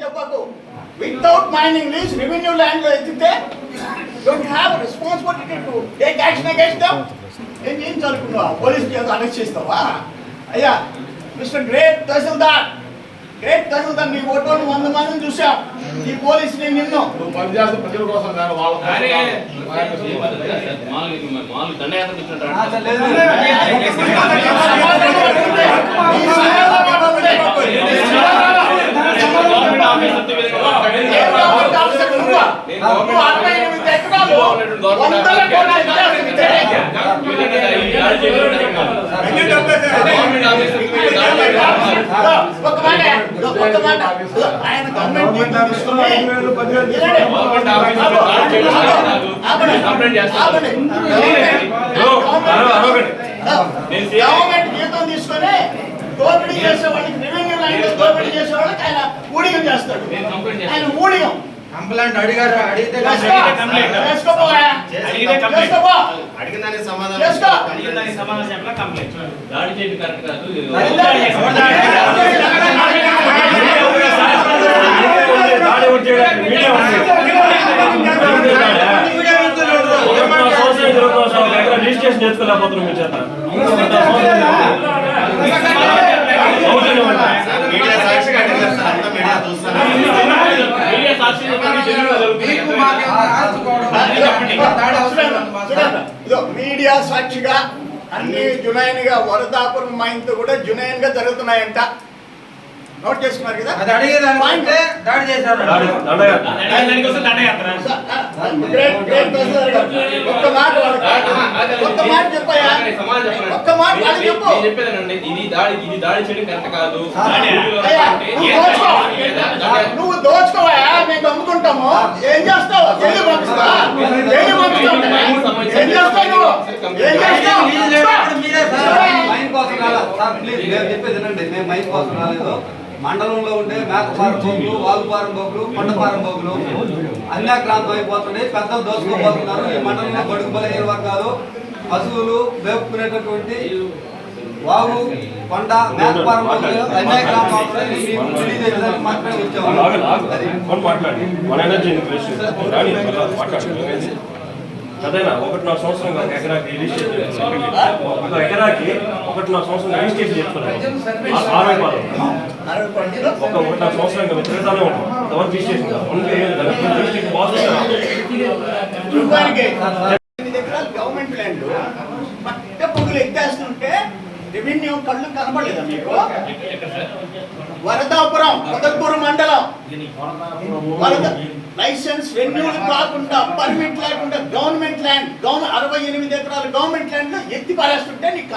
చెప్పకు without mining lease revenue ల్యాండ్లో ఎత్తితే don't have responsibility to take action against them ఏం ఏం చదువుకున్నావా పోలీస్ చేత అరెస్ట్ చేస్తావా అయ్యా mister great tahsildar great tahsildar నీ ఫోటోలు వంద మందిని చూసాం ఈ పోలీస్ని నిన్ను నువ్వు పని చేస్తే ప్రజల కోసం కాదు వాళ్ళ కోసం అరే, కాదు. ఏ పద్ధతి కాదు సార్. మామూలుగా మరి మామూలుగా దండయాత్రకు వచ్చినట్టు ఆ, సార్, లేదు, గవర్నమెంట్ ఆఫీస్ అంతే విధంగా మాట్లాడేది. ఏ గవర్నమెంట్ ఆఫీసర్ నువ్వా? నువ్వు అరవై ఎనిమిది ఎకరాలు వందల కోట్ల ఎకరాలు ఇస్తే ఈ దాడి చేయడం జరిగింది కాదు. గవర్నమెంట్ ఆఫీస్ అంతే విధంగా దాడి చేయడం కాదు. ఒక్క మాట ఒక్క మాట. ఆయన గవర్నమెంట్. గవర్నమెంట్ జీతం తీసుకొని దోపిడీ చేసే వాళ్ళకి రెవెన్యూ లైన్ దోపిడీ చేసే వాళ్ళకి ఆయన ఊడిగం చేస్తాడు. నేను కంప్లైంట్ చేస్తాను. ఆయన ఊడిగం. కంప్లైంట్ అడిగారు అడిగితే. అడిగిన దానికి సమాధానం. అడిగిన దానికి సమాధానం చెప్పలా కంప్లైంట్. దాడి చేయడం కరెక్ట్ కాదు. ఎవరు దాడి చేశారు? దాడి ఎవరు చేయడానికి మీడియా ఉంది. ఒకటి సంవత్సరం ఇరవై సంవత్సరం ఎక్కడ రిజిస్ట్రేషన్ చేసుకోలేకపోతున్నాం మీ చేత మీడియా సాక్షిగా అడిగారు సార్ అంతా మీడియా చూస్తున్నారు మీడియా సాక్షిగా అన్ని జునైన్గా వరదాపురం మైంతో కూడా జునైన్గా జరుగుతున్నాయంట. నోట్ చేసుకున్నారు కదా? అది దాడి చేశారు. Great great. ఒక్క మాట వాళ్ళకి ఒక్క మాట చెప్పయ్యా సమాధానం చెప్పండి. ఒక్క మాట నేను- వాళ్ళకి చెప్పు నేను చెప్పేదేనండి, ఇది దాడి ఇది దాడి చేయడం కరెక్ట్ కాదు నువ్వు దోచుకోవా మేము అమ్ముకుంటాము ఏం చేస్తావు జైలు పంపిస్తా జైలు పంపిస్తావు ఏం చేస్తావు నువ్వు ఏం చేస్తావు మైన్ కోసం రాలేదు సార్ ప్లీజ్ మేము చెప్పేది వినండి మేము మైన్ కోసం రాలేదు మండలంలో ఉండే మేకపారం బొగ్గులు వాగుపారం బొగ్గులు కొండపారం బొగ్గులు అన్యాక్రాంతం అయిపోతున్నాయి పెద్దలు దోసుకోబోతున్నారు ఈ మండలంలో బడుగు బలహీన వర్గాలు పశువులు వేపుకునేటటువంటి వాగు కొండ మేకపారం వచ్చాము మాట్లాడి. మన ఎనర్జీ మాట్లాడండి అదేనా ఒకటిన్నర సంవత్సరం ఒక ఎకరాకి రిజిస్ట్రేషన్. ఒక ఎకరాకి ఒకటిన్నర సంవత్సరం రిజిస్ట్రేషన్ చేసుకోవాలి ఆ- అరవై పాలు ఒక ఒకటిన్నర సంవత్సరం ఇంకా తిరుగుతానే ఉంటాం రిజిస్ట్రేషన్ రిజిస్ట్రేషన్ బాగా రూపాయలకి ఎనిమిది ఎకరాలు గవర్నమెంట్ ల్యాండ్ పట్ట పొగులు ఎత్తేస్తుంటే రెవెన్యూ కళ్ళు కనపడలేదా మీకు వదల్పూర్ మండలం. లైసెన్స్ రెన్యూల్ కాకుండా పర్మిట్ లేకుండా గవర్నమెంట్ ల్యాండ్ గవర్నమెంట్ అరవై ఎనిమిది ఎకరాలు గవర్నమెంట్ ల్యాండ్లో ఎత్తి పారేస్తుంటే నీకు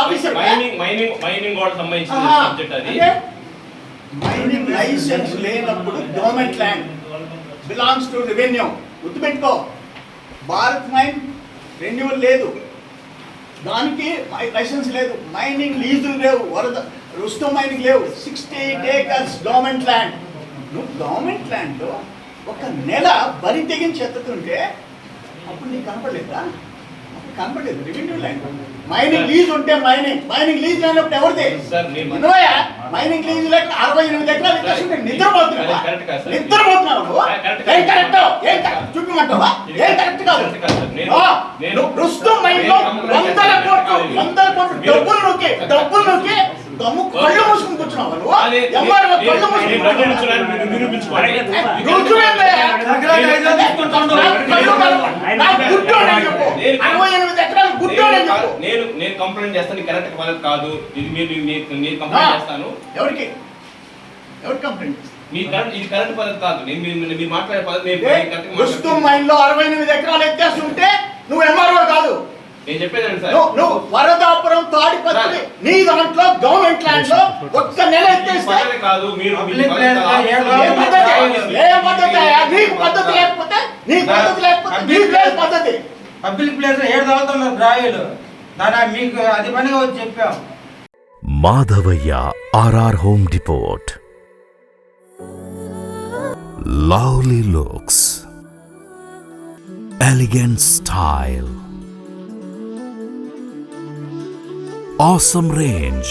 ఆఫీసర్ మైనింగ్ లైసెన్స్ లేనప్పుడు government land belongs to revenue గుర్తుపెట్టుకో. భారత్ మైన్ రెన్యూవల్ లేదు. దానికి లైసెన్స్ లేదు. మైనింగ్ లీజులు లేవు. వరద రుస్తో మైనింగ్ లేవు. Sixty eight acres government land నువ్వు గవర్నమెంట్ ల్యాండ్లో ఒక నెల బరి తెగించి ఎత్తుతుంటే అప్పుడు నీకు కనపడలేదా? అప్పుడు కనపడలేదు. రెవెన్యూ ల్యాండ్ మైనింగ్ లీజ్ ఉంటే మైనింగ్ మైనింగ్ లీజ్ లేనప్పుడు ఎవరిది? వినోయా మైనింగ్ లీజ్ లేక అరవై ఎనిమిది ఎకరాలు ఇచ్చేస్తుంటే నిద్రపోతున్నావా. నిద్రపోతున్నావు నువ్వు? ఏం. కరెక్ట్ ఏం చూపిమంటావా ఏం కరెక్ట్ కాదు? రుస్తుం నేను కంప్లైంట్ వందల. కోట్లు. వందల కోట్లు డబ్బులు నొక్కి డబ్బులు నొక్కి దమ్ము కళ్ళు మూసుకుని కూర్చున్నావు నువ్వు? నేను- కళ్ళు మూసుకుని నేను నిరూపించుకోవాలి. కంప్లైంట్ చేస్తాను కరెక్ట్ పద్ధతి కాదు. ఇది మీరు నేను కంప్లైంట్ చేస్తాను. ఎవరికి? ఎవరికి కంప్లైంట్ మీ కరెక్ట్ ఇది కరెక్ట్ పద్ధతి కాదు. నేను మీరు మీరు మాట్లాడే పద్ధతి. మైండ్లో అరవై ఎనిమిది ఎకరాలు ఎత్తేస్తుంటే నువ్వు ఎంఆర్ఓ కాదు. నేను చెప్పేదండి సార్. నువ్వు నువ్వు వరదాపురం తాడిపత్రి లేదు పద్ధతి? పబ్లిక్ ప్లేస్ ఏడు చదువుతున్నారు డ్రాయిలు. దాని మీకు అది పనిగా వచ్చి చెప్పాం. Madhavaiah RR home depot lovely looks. Elegant style. awesome range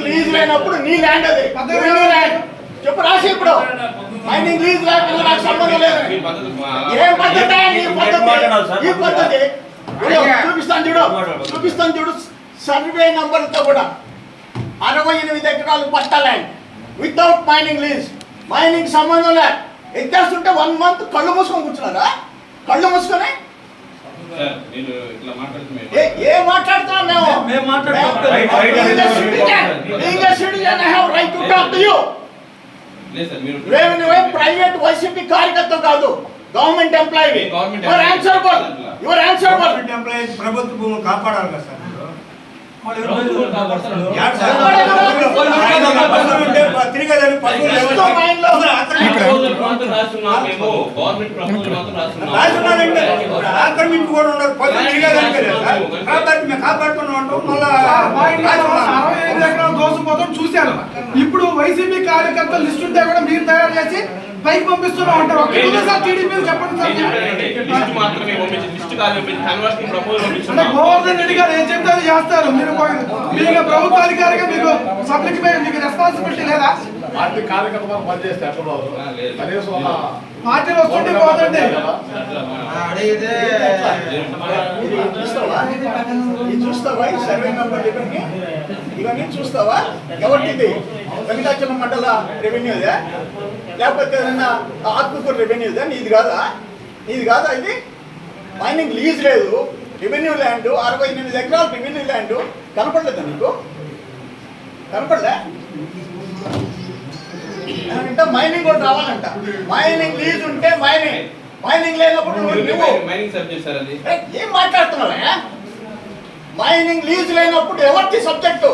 lease లేనప్పుడు నీ ల్యాండ్ అది. ల్యాండ్. చెప్పు రాసి ఇప్పుడు. మైనింగ్ లీజ్ లేకుండా నాకు సంబంధం లేదు. పద్ధతి మా- ఏం పద్ధతి? ఈ? పద్ధతి ఈ పద్ధతి? చూపిస్తాను చూడు. చూపిస్తాను చూడు. సర్వే నంబర్తో కూడా అరవై ఎనిమిది ఎకరాలు patta land. Without mining lease mining సంబంధం లే ఎత్తేస్తుంటే వన్ మంత్ కళ్ళు మూసుకొని కూర్చున్నారా? కళ్ళు మూసుకొని సార్, మీరు ఇట్లా మాట్లాడుతూ మేము- ఏ ఏ మాట్లాడుతున్నాం. మేము మాట్లాడుతున్నాం. లేదు సార్, మీరు- ప్రైవేట్ వైసీపీ కార్యకర్త కాదు. Government employee your answerable employees ప్రభుత్వ భూములు కాపాడాలి కదా సార్. కాపాడుతున్నాం చూశాను ఇప్పుడు వైసీపీ కార్యకర్తల లిస్ట్ ఉంటే కూడా మీరు తయారు చేసి పైకి పంపిస్తున్నాం అంటారు. ఒక్క నిమిషం సార్ టీడీపీ చెప్పండి సార్. మాత్రమే పంపించి లిస్ట్ కాదు ప్రపోజల్ గోవర్ధన్ రెడ్డి గారు ఏం చెప్తే అది చేస్తారు. మీరు మీకు ప్రభుత్వ అధికారిగా మీకు పబ్లిక్ మీద మీకు రెస్పాన్సిబిలిటీ లేదా? పార్టీ కార్యకర్తలు పనిచేస్తే పార్టీలు వస్తుంటే పోతండి ఇది చూస్తావా ఇది చూస్తావా? ఈ సర్వే నంబర్ ఇవన్నీ? ఇవన్నీ చూస్తావా? ఎవరిది వెంకటాచలం మండల రెవెన్యూదా? లేకపోతే ఏదైనా ఆత్మకూరు రెవెన్యూదా నీది కాదా? నీది కాదా ఇది? మైనింగ్ లీజ్ లేదు. రెవెన్యూ ల్యాండ్ అరవై ఎనిమిది ఎకరాలు రెవెన్యూ ల్యాండ్ కనపడలేదా నీకు? కనపడలే? అంటే మైనింగ్ కూడా రావాలంట. మైనింగ్ లీజ్ ఉంటే మైనింగ్ మైనింగ్ లేనప్పుడు ఏ, ఏం మాట్లాడుతున్నావా? మైనింగ్ లీజ్ లేనప్పుడు ఎవరికి సబ్జెక్టు